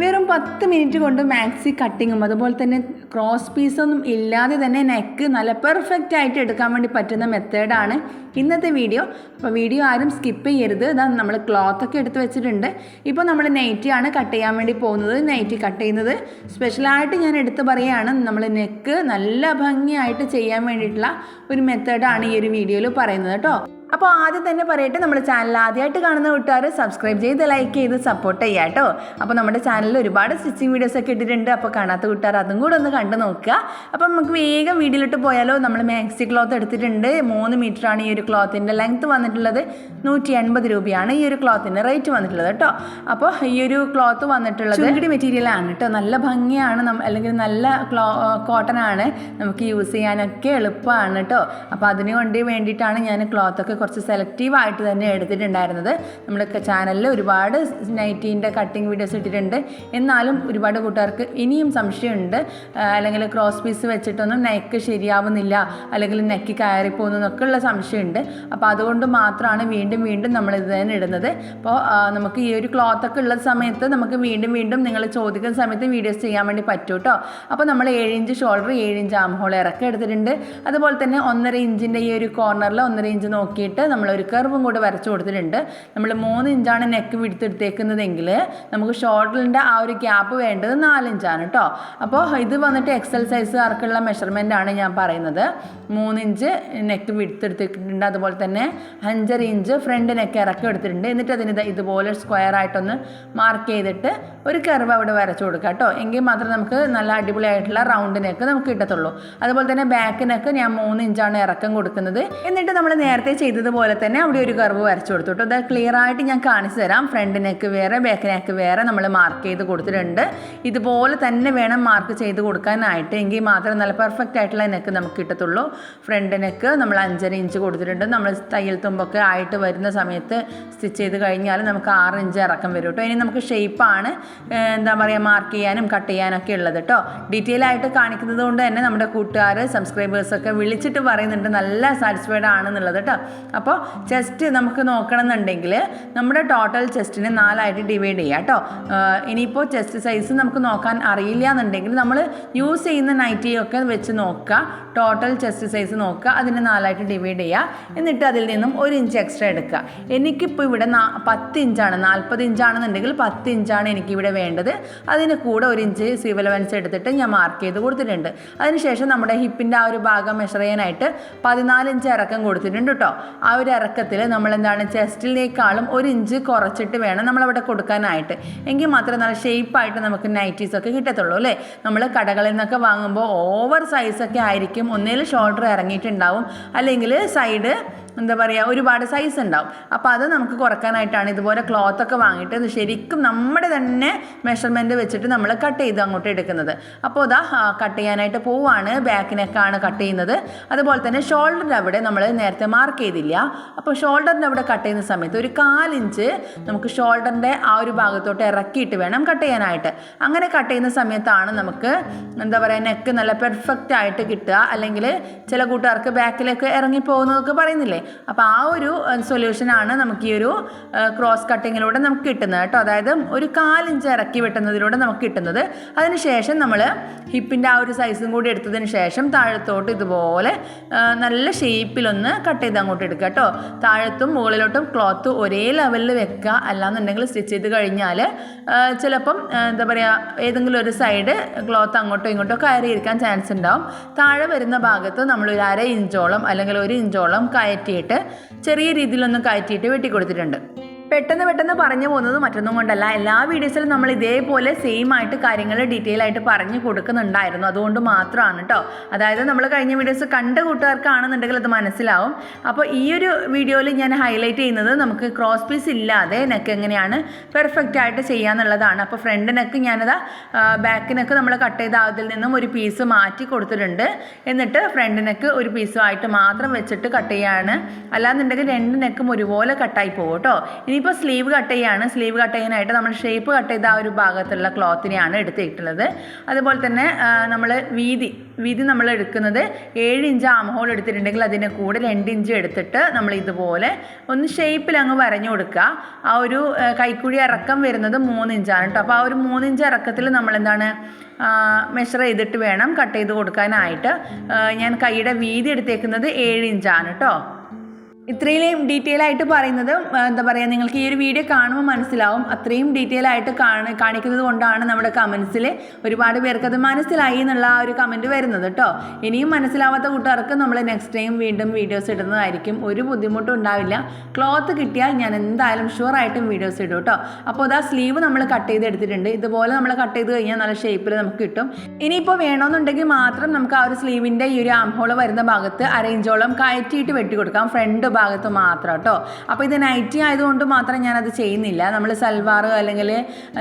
വെറും പത്ത് മിനിറ്റ് കൊണ്ട് മാക്സി കട്ടിങ്ങും അതുപോലെ തന്നെ ക്രോസ് പീസൊന്നും ഇല്ലാതെ തന്നെ നെക്ക് നല്ല പെർഫെക്റ്റ് ആയിട്ട് എടുക്കാൻ വേണ്ടി പറ്റുന്ന മെത്തേഡാണ് ഇന്നത്തെ വീഡിയോ അപ്പോൾ വീഡിയോ ആരും സ്കിപ്പ് ചെയ്യരുത്. ഇതാ നമ്മൾ ക്ലോത്ത് ഒക്കെ എടുത്ത് വെച്ചിട്ടുണ്ട്. ഇപ്പോൾ നമ്മൾ നൈറ്റിയാണ് കട്ട് ചെയ്യാൻ വേണ്ടി പോകുന്നത്. നൈറ്റി കട്ട് ചെയ്യുന്നത്. സ്പെഷ്യലായിട്ട് ഞാൻ എടുത്ത് പറയുകയാണ് നമ്മൾ നെക്ക് നല്ല ഭംഗിയായിട്ട് ചെയ്യാൻ വേണ്ടിയിട്ടുള്ള ഒരു മെത്തേഡാണ് ഈ ഒരു വീഡിയോയിൽ പറയുന്നത് കേട്ടോ. അപ്പോൾ ആദ്യം തന്നെ പറയട്ടെ നമ്മുടെ ചാനൽ ആദ്യമായിട്ട് കാണുന്ന കൂട്ടുകാർ സബ്സ്ക്രൈബ് ചെയ്ത് ലൈക്ക് ചെയ്ത് സപ്പോർട്ട് ചെയ്യാം കേട്ടോ. അപ്പോൾ നമ്മുടെ ചാനലിൽ ഒരുപാട് സ്റ്റിച്ചിങ് വീഡിയോസ് ഒക്കെ ഇട്ടിട്ടുണ്ട്. അപ്പോൾ കാണാത്ത കൂട്ടുകാർ അതും കൂടെ ഒന്ന് കണ്ടു നോക്കുക. അപ്പോൾ നമുക്ക് വേഗം വീഡിയോയിലോട്ട് പോയാലോ? നമ്മൾ മാക്സി ക്ലോത്ത് എടുത്തിട്ടുണ്ട്. മൂന്ന് മീറ്ററാണ് ഈ ഒരു ക്ലോത്തിന്റെ ലെങ്ത്ത് വന്നിട്ടുള്ളത്. നൂറ്റി എൺപത് രൂപയാണ് ഈ ഒരു ക്ലോത്തിന്റെ റേറ്റ് വന്നിട്ടുള്ളത് കേട്ടോ. അപ്പോൾ ഈ ഒരു ക്ലോത്ത് വന്നിട്ടുള്ളത് ചുരുക്കടി മെറ്റീരിയൽ ആണ് കേട്ടോ. നല്ല ഭംഗിയാണ്. അല്ലെങ്കിൽ നല്ല ക്ലോ കോട്ടൺ ആണ് നമുക്ക് യൂസ് ചെയ്യാനൊക്കെ എളുപ്പമാണ് കേട്ടോ. അപ്പോൾ അതിനു വേണ്ടി വേണ്ടിയിട്ടാണ് ഞാൻ ക്ലോത്ത് ഒക്കെ കുറച്ച് സെലക്റ്റീവ് ആയിട്ട് തന്നെ എടുത്തിട്ടുണ്ടായിരുന്നത്. നമ്മുടെ ചാനലിൽ ഒരുപാട് നൈറ്റീന്റെ കട്ടിങ് വീഡിയോസ് ഇട്ടിട്ടുണ്ട്. എന്നാലും ഒരുപാട് കൂട്ടുകാർക്ക് ഇനിയും സംശയമുണ്ട്. അല്ലെങ്കിൽ ക്രോസ് പീസ് വെച്ചിട്ടൊന്നും നെക്ക് ശരിയാവുന്നില്ല. അല്ലെങ്കിൽ നെക്ക് കയറിപ്പോകുന്നു എന്നൊക്കെ ഉള്ള സംശയമുണ്ട്. അപ്പോൾ അതുകൊണ്ട് മാത്രമാണ് വീണ്ടും വീണ്ടും നമ്മൾ ഇത് തന്നെ ഇടുന്നത്. അപ്പോൾ നമുക്ക് ഈ ഒരു ക്ലോത്ത് ഒക്കെ ഉള്ള സമയത്ത് നമുക്ക് വീണ്ടും വീണ്ടും നിങ്ങൾ ചോദിക്കുന്ന സമയത്ത് വീഡിയോസ് ചെയ്യാൻ വേണ്ടി പറ്റും കേട്ടോ അപ്പോൾ നമ്മൾ ഏഴ് ഇഞ്ച് ഷോൾഡർ ഏഴ് ഇഞ്ച് ആം ഹോൾ ഇറക്കി എടുത്തിട്ടുണ്ട്. അതുപോലെ തന്നെ ഒന്നര ഇഞ്ചിന്റെ ഈ ഒരു കോർണറിൽ ഒന്നര ഇഞ്ച് നോക്കിയിട്ട് നമ്മൾ ഒരു കർവും കൂടെ വരച്ചു കൊടുത്തിട്ടുണ്ട്. നമ്മൾ മൂന്ന് ഇഞ്ചാണ് നെക്ക് വിടുത്തെടുത്തേക്കുന്നതെങ്കിൽ നമുക്ക് ഷോൾഡറിന്റെ ആ ഒരു ഗ്യാപ്പ് വേണ്ടത് നാലിഞ്ചാണ് കേട്ടോ അപ്പോൾ ഇത് വന്നിട്ട് എക്സൽ സൈസുകാർക്കുള്ള മെഷർമെന്റ് ആണ് ഞാൻ പറയുന്നത്. മൂന്ന് ഇഞ്ച് നെക്ക് വിടുത്തെടുത്തിട്ടുണ്ട് അതുപോലെ തന്നെ അഞ്ചര ഇഞ്ച് ഫ്രണ്ട് നെക്ക് ഇറക്കി എടുത്തിട്ടുണ്ട്. എന്നിട്ട് അതിന് ഇതുപോലെ സ്ക്വയർ ആയിട്ടൊന്ന് മാർക്ക് ചെയ്തിട്ട് ഒരു കർവ് അവിടെ വരച്ചു കൊടുക്കുക കേട്ടോ എങ്കിൽ മാത്രമേ നമുക്ക് നല്ല അടിപൊളിയായിട്ടുള്ള റൗണ്ട് നെക്ക് നമുക്ക് കിട്ടത്തുള്ളൂ. അതുപോലെ തന്നെ ബാക്ക് നെക്ക് ഞാൻ മൂന്ന് ഇഞ്ചാണ് ഇറക്കം കൊടുക്കുന്നത്. എന്നിട്ട് നമ്മൾ നേരത്തെ ചെയ്തതുപോലെ തന്നെ അവിടെ ഒരു കർവ് വരച്ചു കൊടുത്തു കേട്ടോ. അത് ക്ലിയർ ആയിട്ട് ഞാൻ കാണിച്ചു തരാം. ഫ്രണ്ട് നെക്ക് വേറെ ബാക്ക് നെക്ക് വേറെ നമ്മൾ മാർക്ക് ചെയ്ത് കൊടുത്തിട്ടുണ്ട്. ഇതുപോലെ തന്നെ വേണം മാർക്ക് ചെയ്ത് കൊടുക്കാനായിട്ട്. എങ്കിൽ മാത്രമേ നല്ല പെർഫെക്റ്റ് ആയിട്ടുള്ള നെക്ക് നമുക്ക് കിട്ടത്തുള്ളൂ. ഫ്രണ്ട് നെക്ക് നമ്മൾ അഞ്ചര ഇഞ്ച് കൊടുത്തിട്ടുണ്ട്. നമ്മൾ തയ്യൽ തുമ്പൊക്കെ ആയിട്ട് വരുന്ന സമയത്ത് സ്റ്റിച്ച് ചെയ്ത് കഴിഞ്ഞാൽ നമുക്ക് ആറ് ഇഞ്ച് ഇറക്കം വരും കേട്ടോ. ഇനി നമുക്ക് ഷേപ്പാണ് എന്താ പറയുക മാർക്ക് ചെയ്യാനും കട്ട് ചെയ്യാനൊക്കെ ഉള്ളത് കേട്ടോ. ഡീറ്റെയിൽ ആയിട്ട് കാണിക്കുന്നത് കൊണ്ട് തന്നെ നമ്മുടെ കൂട്ടുകാർ സബ്സ്ക്രൈബേഴ്സൊക്കെ വിളിച്ചിട്ട് പറയുന്നുണ്ട്. നല്ല സാറ്റിസ്ഫൈഡ് ആണെന്നുള്ളത് കേട്ടോ. അപ്പോൾ ചെസ്റ്റ് നമുക്ക് നോക്കണം എന്നുണ്ടെങ്കിൽ നമ്മുടെ ടോട്ടൽ ചെസ്റ്റിനെ നാലായിട്ട് ഡിവൈഡ് ചെയ്യാം കേട്ടോ ഇനിയിപ്പോൾ ചെസ്റ്റ് സൈസ് നമുക്ക് നോക്കാൻ അറിയില്ല എന്നുണ്ടെങ്കിൽ നമ്മൾ യൂസ് ചെയ്യുന്ന നൈറ്റി ഒക്കെ വെച്ച് നോക്കുക. ടോട്ടൽ ചെസ്റ്റ് സൈസ് നോക്കുക. അതിനെ നാലായിട്ട് ഡിവൈഡ് ചെയ്യുക എന്നിട്ട് അതിൽ നിന്നും ഒരു ഇഞ്ച് എക്സ്ട്രാ എടുക്കുക. എനിക്കിപ്പോൾ ഇവിടെ പത്ത് ഇഞ്ചാണ് നാൽപ്പത് ഇഞ്ചാണെന്നുണ്ടെങ്കിൽ പത്ത് ഇഞ്ചാണ് എനിക്കിവിടെ വേണ്ടത്. അതിന് കൂടെ ഒരു ഇഞ്ച് സിവിൽ ലെവൻസ് എടുത്തിട്ട് ഞാൻ മാർക്ക് ചെയ്ത് കൊടുത്തിട്ടുണ്ട്. അതിനുശേഷം നമ്മുടെ ഹിപ്പിന്റെ ആ ഒരു ഭാഗം മെഷർ ചെയ്യാനായിട്ട് പതിനാല് ഇഞ്ച് ഇറക്കം കൊടുത്തിട്ടുണ്ട് കേട്ടോ ആ ഒരു ഇറക്കത്തിൽ നമ്മൾ എന്താണ് ചെസ്റ്റിലേക്കാളും ഒരു ഇഞ്ച് കുറച്ചിട്ട് വേണം നമ്മളവിടെ കൊടുക്കാനായിട്ട്. എങ്കിൽ മാത്രമേ നല്ല ഷേപ്പായിട്ട് നമുക്ക് നൈറ്റീസ് ഒക്കെ കിട്ടത്തുള്ളൂ അല്ലേ? നമ്മൾ കടകളിൽ നിന്നൊക്കെ വാങ്ങുമ്പോൾ ഓവർ സൈസൊക്കെ ആയിരിക്കും. ഒന്നേൽ ഷോൾഡർ ഇറങ്ങിയിട്ടുണ്ടാവും. അല്ലെങ്കിൽ സൈഡ് എന്താ പറയുക ഒരുപാട് സൈസ് ഉണ്ടാവും. അപ്പോൾ അത് നമുക്ക് കുറക്കാനായിട്ടാണ് ഇതുപോലെ ക്ലോത്ത് ഒക്കെ വാങ്ങിയിട്ട് ശരിക്കും നമ്മുടെ തന്നെ മെഷർമെന്റ് വെച്ചിട്ട് നമ്മൾ കട്ട് ചെയ്ത് അങ്ങോട്ട് എടുക്കുന്നത്. അപ്പോൾ ഇതാ കട്ട് ചെയ്യാനായിട്ട് പോവാണ്. ബാക്കിനൊക്കെയാണ് കട്ട് ചെയ്യുന്നത്. അതുപോലെ തന്നെ ഷോൾഡറിന്റെ അവിടെ നമ്മൾ നേരത്തെ മാർക്ക് ചെയ്തില്ല. അപ്പോൾ ഷോൾഡറിന്റെ അവിടെ കട്ട് ചെയ്യുന്ന സമയത്ത് ഒരു കാലിഞ്ച് നമുക്ക് ഷോൾഡറിന്റെ ആ ഒരു ഭാഗത്തോട്ട് ഇറക്കിയിട്ട് വേണം കട്ട് ചെയ്യാനായിട്ട്. അങ്ങനെ കട്ട് ചെയ്യുന്ന സമയത്താണ് നമുക്ക് എന്താ പറയുക നെക്ക് നല്ല പെർഫെക്റ്റ് ആയിട്ട് കിട്ടുക. അല്ലെങ്കിൽ ചില കൂട്ടുകാർക്ക് ബാക്കിലേക്ക് ഇറങ്ങി പോകുന്നതൊക്കെ പറയുന്നില്ലേ? അപ്പോൾ ആ ഒരു സൊല്യൂഷനാണ് നമുക്ക് ഈ ഒരു ക്രോസ് കട്ടിങ്ങിലൂടെ നമുക്ക് കിട്ടുന്നത് കേട്ടോ. അതായത് ഒരു കാലിഞ്ച് ഇറക്കി വെട്ടുന്നതിലൂടെ നമുക്ക് കിട്ടുന്നത്. അതിനുശേഷം നമ്മൾ ഹിപ്പിന്റെ ആ ഒരു സൈസും കൂടി എടുത്തതിന് ശേഷം താഴത്തോട്ട് ഇതുപോലെ നല്ല ഷേപ്പിലൊന്ന് കട്ട് ചെയ്ത് അങ്ങോട്ട് എടുക്കുക കേട്ടോ. താഴത്തും മുകളിലോട്ടും ക്ലോത്ത് ഒരേ ലെവലിൽ വെക്കുക. അല്ലാന്നുണ്ടെങ്കിൽ സ്റ്റിച്ച് ചെയ്ത് കഴിഞ്ഞാൽ ചിലപ്പം എന്താ പറയുക ഏതെങ്കിലും ഒരു സൈഡ് ക്ലോത്ത് അങ്ങോട്ടോ ഇങ്ങോട്ടോ കയറിയിരിക്കാൻ ചാൻസ് ഉണ്ടാവും. താഴെ വരുന്ന ഭാഗത്ത് നമ്മൾ ഒരു അര ഇഞ്ചോളം അല്ലെങ്കിൽ ഒരു ഇഞ്ചോളം കയറ്റിയിട്ട് ചെറിയ രീതിയിലൊന്ന് കയറ്റിയിട്ട് വെട്ടിക്കൊടുത്തിട്ടുണ്ട്. പെട്ടെന്ന് പെട്ടെന്ന് പറഞ്ഞു പോകുന്നത് മറ്റൊന്നും കൊണ്ടല്ല. എല്ലാ വീഡിയോസിലും നമ്മൾ ഇതേപോലെ സെയിം ആയിട്ട് കാര്യങ്ങൾ ഡീറ്റെയിൽ ആയിട്ട് പറഞ്ഞു കൊടുക്കുന്നുണ്ടായിരുന്നു. അതുകൊണ്ട് മാത്രമാണ് കേട്ടോ അതായത് നമ്മൾ കഴിഞ്ഞ വീഡിയോസ് കണ്ട കൂട്ടുകാർക്കാണെന്നുണ്ടെങ്കിൽ അത് മനസ്സിലാവും. അപ്പോൾ ഈ ഒരു വീഡിയോയിൽ ഞാൻ ഹൈലൈറ്റ് ചെയ്യുന്നത് നമുക്ക് ക്രോസ് പീസ് ഇല്ലാതെ നെക്ക് എങ്ങനെയാണ് പെർഫെക്റ്റ് ആയിട്ട് ചെയ്യാന്നുള്ളതാണ്. അപ്പോൾ ഫ്രണ്ട് നെക്ക് ഞാനത് ബാക്ക് നെക്ക് നമ്മൾ കട്ട് ചെയ്ത അതിൽ നിന്നും ഒരു പീസ് മാറ്റി കൊടുത്തിട്ടുണ്ട്. എന്നിട്ട് ഫ്രണ്ട് നെക്ക് ഒരു പീസുമായിട്ട് മാത്രം വെച്ചിട്ട് കട്ട് ചെയ്യാണ്. അല്ലാന്നുണ്ടെങ്കിൽ രണ്ട് നെക്കും ഒരുപോലെ കട്ടായി പോകും കേട്ടോ ഇനി ഇനിയിപ്പോൾ സ്ലീവ് കട്ട് ചെയ്യാണ്. സ്ലീവ് കട്ട് ചെയ്യാനായിട്ട് നമ്മൾ ഷേപ്പ് കട്ട് ചെയ്ത ആ ഒരു ഭാഗത്തുള്ള ക്ലോത്തിനെയാണ് എടുത്തിട്ടുള്ളത്. അതുപോലെ തന്നെ നമ്മൾ വീതി വീതി നമ്മൾ എടുക്കുന്നത് ഏഴ് ഇഞ്ച് ആം ഹോൾ എടുത്തിട്ടുണ്ടെങ്കിൽ അതിന്റെ കൂടെ രണ്ട് ഇഞ്ച് എടുത്തിട്ട് നമ്മൾ ഇതുപോലെ ഒന്ന് ഷേപ്പിൽ അങ്ങ് വരഞ്ഞു കൊടുക്കുക. ആ ഒരു കൈക്കുഴി ഇറക്കം വരുന്നത് മൂന്ന് ഇഞ്ചാണ് കേട്ടോ അപ്പോൾ ആ ഒരു മൂന്ന് ഇഞ്ച് ഇറക്കത്തിൽ നമ്മൾ എന്താണ് മെഷർ ചെയ്തിട്ട് വേണം കട്ട് ചെയ്ത് കൊടുക്കാനായിട്ട്. ഞാൻ കൈയുടെ വീതി എടുത്തേക്കുന്നത് ഏഴ് ഇഞ്ചാണ് കേട്ടോ ഇത്രയും ഡീറ്റെയിൽ ആയിട്ട് പറയുന്നത് എന്താ പറയുക നിങ്ങൾക്ക് ഈ ഒരു വീഡിയോ കാണുമ്പോൾ മനസ്സിലാവും. അത്രയും ഡീറ്റെയിൽ ആയിട്ട് കാണി കാണിക്കുന്നത് കൊണ്ടാണ് നമ്മുടെ കമൻസിൽ ഒരുപാട് പേർക്ക് അത് മനസ്സിലായി എന്നുള്ള ആ ഒരു കമന്റ് വരുന്നത് കേട്ടോ ഇനിയും മനസ്സിലാവാത്ത കൂട്ടുകാർക്ക് നമ്മൾ നെക്സ്റ്റ് ടൈം വീണ്ടും വീഡിയോസ് ഇടുന്നതായിരിക്കും. ഒരു ബുദ്ധിമുട്ടും ഉണ്ടാവില്ല. ക്ലോത്ത് കിട്ടിയാൽ ഞാൻ എന്തായാലും ഷുവറായിട്ടും വീഡിയോസ് ഇടും കേട്ടോ അപ്പോൾ അതാ സ്ലീവ് നമ്മൾ കട്ട് ചെയ്ത് എടുത്തിട്ടുണ്ട് ഇതുപോലെ നമ്മൾ കട്ട് ചെയ്ത് കഴിഞ്ഞാൽ നല്ല ഷേപ്പിൽ നമുക്ക് കിട്ടും. ഇനിയിപ്പോൾ വേണമെന്നുണ്ടെങ്കിൽ മാത്രം നമുക്ക് ആ ഒരു സ്ലീവിന്റെ ഈ ഒരു ആംഹോൾ വരുന്ന ഭാഗത്ത് അരയിഞ്ചോളം കയറ്റിയിട്ട് വെട്ടി കൊടുക്കാം. ഫ്രണ്ട് ഭാഗത്ത് മാത്രം കേട്ടോ. അപ്പോൾ ഇത് നൈറ്റി ആയതുകൊണ്ട് മാത്രം ഞാനത് ചെയ്യുന്നില്ല. നമ്മൾ സൽവാർ അല്ലെങ്കിൽ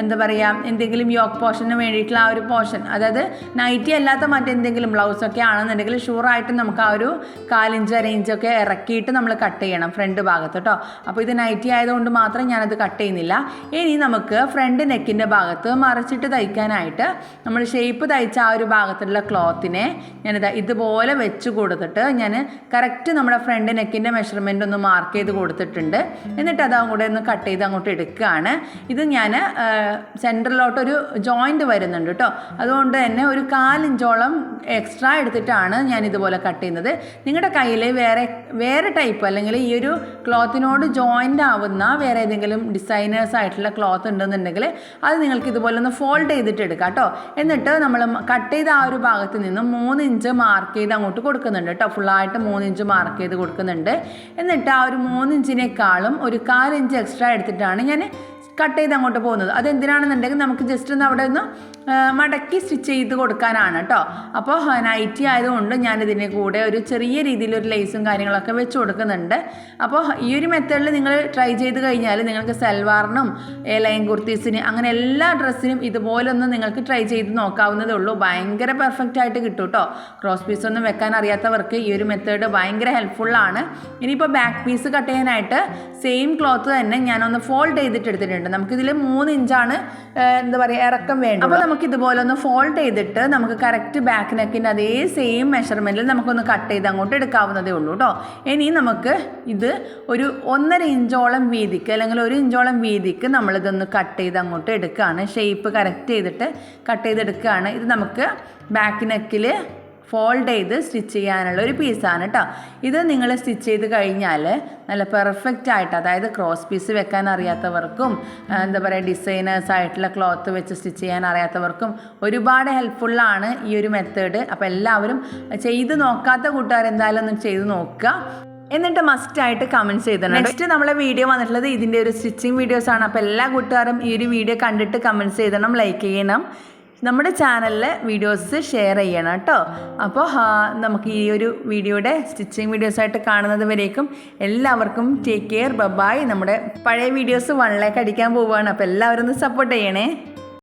എന്താ പറയുക എന്തെങ്കിലും യോക്ക് പോർഷന് വേണ്ടിയിട്ടുള്ള ആ ഒരു പോർഷൻ. അതായത് നൈറ്റി അല്ലാത്ത മറ്റെന്തെങ്കിലും ബ്ലൗസൊക്കെ ആണെന്നുണ്ടെങ്കിൽ ഷുവറായിട്ടും നമുക്ക് ആ ഒരു കാലിഞ്ച് അരയിഞ്ചൊക്കെ ഇറക്കിയിട്ട് നമ്മൾ കട്ട് ചെയ്യണം ഫ്രണ്ട് ഭാഗത്ത് കേട്ടോ. അപ്പോൾ ഇത് നൈറ്റി ആയതുകൊണ്ട് മാത്രം ഞാനത് കട്ട് ചെയ്യുന്നില്ല. ഇനി നമുക്ക് ഫ്രണ്ട് നെക്കിന്റെ ഭാഗത്ത് മറിച്ചിട്ട് തയ്ക്കാനായിട്ട് നമ്മൾ ഷേപ്പ് തയ്ച്ച ആ ഒരു ഭാഗത്തുള്ള ക്ലോത്തിനെ ഞാനിത് ഇതുപോലെ വെച്ച് കൊടുത്തിട്ട് ഞാൻ കറക്റ്റ് നമ്മുടെ ഫ്രണ്ട് നെക്കിന്റെ മെഷർമെന്റ് ഒന്ന് മാർക്ക് ചെയ്ത് കൊടുത്തിട്ടുണ്ട്. എന്നിട്ട് അത് അങ്ങോട്ട് ഒന്ന് കട്ട് ചെയ്ത് അങ്ങോട്ട് എടുക്കുകയാണ്. ഇത് ഞാൻ സെന്ററിലോട്ടൊരു ജോയിന്റ് വരുന്നുണ്ട് കേട്ടോ അതുകൊണ്ട് തന്നെ ഒരു കാലിഞ്ചോളം എക്സ്ട്രാ എടുത്തിട്ടാണ് ഞാൻ ഇതുപോലെ കട്ട് ചെയ്യുന്നത്. നിങ്ങളുടെ കയ്യിൽ വേറെ വേറെ ടൈപ്പ് അല്ലെങ്കിൽ ഈ ഒരു ക്ലോത്തിനോട് ജോയിന്റ് ആവുന്ന വേറെ ഏതെങ്കിലും ഡിസൈനേഴ്സ് ആയിട്ടുള്ള ക്ലോത്ത് ഉണ്ടെന്നുണ്ടെങ്കിൽ അത് നിങ്ങൾക്ക് ഇതുപോലെ ഒന്ന് ഫോൾഡ് ചെയ്തിട്ട് എടുക്കാം കേട്ടോ എന്നിട്ട് നമ്മൾ കട്ട് ചെയ്ത ആ ഒരു ഭാഗത്ത് നിന്നും മൂന്ന് ഇഞ്ച് മാർക്ക് ചെയ്ത് അങ്ങോട്ട് കൊടുക്കുന്നുണ്ട് കേട്ടോ ഫുള്ളായിട്ട് മൂന്ന് ഇഞ്ച് മാർക്ക് ചെയ്ത് കൊടുക്കുന്നുണ്ട്. എന്നിട്ട് ആ ഒരു മൂന്നിഞ്ചിനേക്കാളും ഒരു കാലിഞ്ച് എക്സ്ട്രാ എടുത്തിട്ടാണ് ഞാൻ കട്ട് ചെയ്ത് അങ്ങോട്ട് പോകുന്നത്. അതെന്തിനാണെന്നുണ്ടെങ്കിൽ നമുക്ക് ജസ്റ്റ് ഒന്ന് അവിടെ ഒന്ന് മടക്കി സ്റ്റിച്ച് ചെയ്ത് കൊടുക്കാനാണ് കേട്ടോ അപ്പോൾ നൈറ്റി ആയതുകൊണ്ട് ഞാൻ ഇതിന്റെ കൂടെ ഒരു ചെറിയ രീതിയിൽ ഒരു ലേസും കാര്യങ്ങളൊക്കെ വെച്ച് കൊടുക്കുന്നുണ്ട്. അപ്പോൾ ഈ ഒരു മെത്തേഡിൽ നിങ്ങൾ ട്രൈ ചെയ്ത് കഴിഞ്ഞാൽ നിങ്ങൾക്ക് സൽവാറിനും ലൈൻ കുർത്തീസിന് അങ്ങനെ എല്ലാ ഡ്രസ്സിനും ഇതുപോലെ ഒന്ന് നിങ്ങൾക്ക് ട്രൈ ചെയ്ത് നോക്കാവുന്നതേ ഉള്ളൂ. ഭയങ്കര പെർഫെക്റ്റ് ആയിട്ട് കിട്ടും കേട്ടോ ക്രോസ് പീസ് ഒന്നും വെക്കാൻ അറിയാത്തവർക്ക് ഈ ഒരു മെത്തേഡ് ഭയങ്കര ഹെൽപ്ഫുള്ളാണ് ഇനിയിപ്പോൾ ബാക്ക് പീസ് കട്ട് ചെയ്യാനായിട്ട് സെയിം ക്ലോത്ത് തന്നെ ഞാനൊന്ന് ഫോൾഡ് ചെയ്തിട്ട് എടുത്തിട്ടുണ്ട് നമുക്കിതിൽ മൂന്ന് ഇഞ്ചാണ് എന്താ പറയുക ഇറക്കം വേണ്ടത്. അപ്പോൾ നമുക്ക് ഇതുപോലെ ഒന്ന് ഫോൾഡ് ചെയ്തിട്ട് നമുക്ക് കറക്റ്റ് ബാക്ക് നെക്കിന്റെ അതേ സെയിം മെഷർമെന്റിൽ നമുക്കൊന്ന് കട്ട് ചെയ്ത് അങ്ങോട്ട് എടുക്കാവുന്നതേ ഉള്ളൂ കേട്ടോ ഇനി നമുക്ക് ഇത് ഒരു ഒന്നര ഇഞ്ചോളം വീതിക്ക് അല്ലെങ്കിൽ ഒരു ഇഞ്ചോളം വീതിക്ക് നമ്മളിതൊന്ന് കട്ട് ചെയ്ത് അങ്ങോട്ട് എടുക്കുകയാണ് ഷേപ്പ് കറക്റ്റ് ചെയ്തിട്ട് കട്ട് ചെയ്തെടുക്കുകയാണ് ഇത് നമുക്ക് ബാക്ക് നെക്കിൽ ഫോൾഡ് ചെയ്ത് സ്റ്റിച്ച് ചെയ്യാനുള്ള ഒരു പീസാണ് കേട്ടോ ഇത് നിങ്ങൾ സ്റ്റിച്ച് ചെയ്ത് കഴിഞ്ഞാൽ നല്ല പെർഫെക്റ്റ് ആയിട്ട് അതായത് ക്രോസ് പീസ് വെക്കാൻ അറിയാത്തവർക്കും എന്താ പറയുക ഡിസൈനേഴ്സ് ആയിട്ടുള്ള ക്ലോത്ത് വെച്ച് സ്റ്റിച്ച് ചെയ്യാൻ അറിയാത്തവർക്കും ഒരുപാട് ഹെൽപ്ഫുള്ളാണ് ഈ ഒരു മെത്തേഡ് അപ്പോൾ എല്ലാവരും ചെയ്ത് നോക്കാത്ത കൂട്ടുകാർ എന്തായാലും ഒന്ന് ചെയ്ത് നോക്കുക. എന്നിട്ട് മസ്റ്റ് ആയിട്ട് കമന്റ്സ് ചെയ്തത് നെക്സ്റ്റ് നമ്മളെ വീഡിയോ വന്നിട്ടുള്ളത് ഇതിന്റെ ഒരു സ്റ്റിച്ചിങ് വീഡിയോസ് ആണ്. അപ്പോൾ എല്ലാ കൂട്ടുകാരും ഈ ഒരു വീഡിയോ കണ്ടിട്ട് കമന്റ്സ് ചെയ്തണം ലൈക്ക് ചെയ്യണം. നമ്മുടെ ചാനലിലെ വീഡിയോസ് ഷെയർ ചെയ്യണം കേട്ടോ. അപ്പോൾ നമുക്ക് ഈ ഒരു വീഡിയോയുടെ സ്റ്റിച്ചിങ് വീഡിയോസായിട്ട് കാണുന്നത് വരേക്കും. എല്ലാവർക്കും ടേക്ക് കെയർ ബബായ് നമ്മുടെ പഴയ വീഡിയോസ് വൺ ലേക്ക് അടിക്കാൻ പോവുകയാണ്. അപ്പോൾ എല്ലാവരും ഒന്ന് സപ്പോർട്ട് ചെയ്യണേ.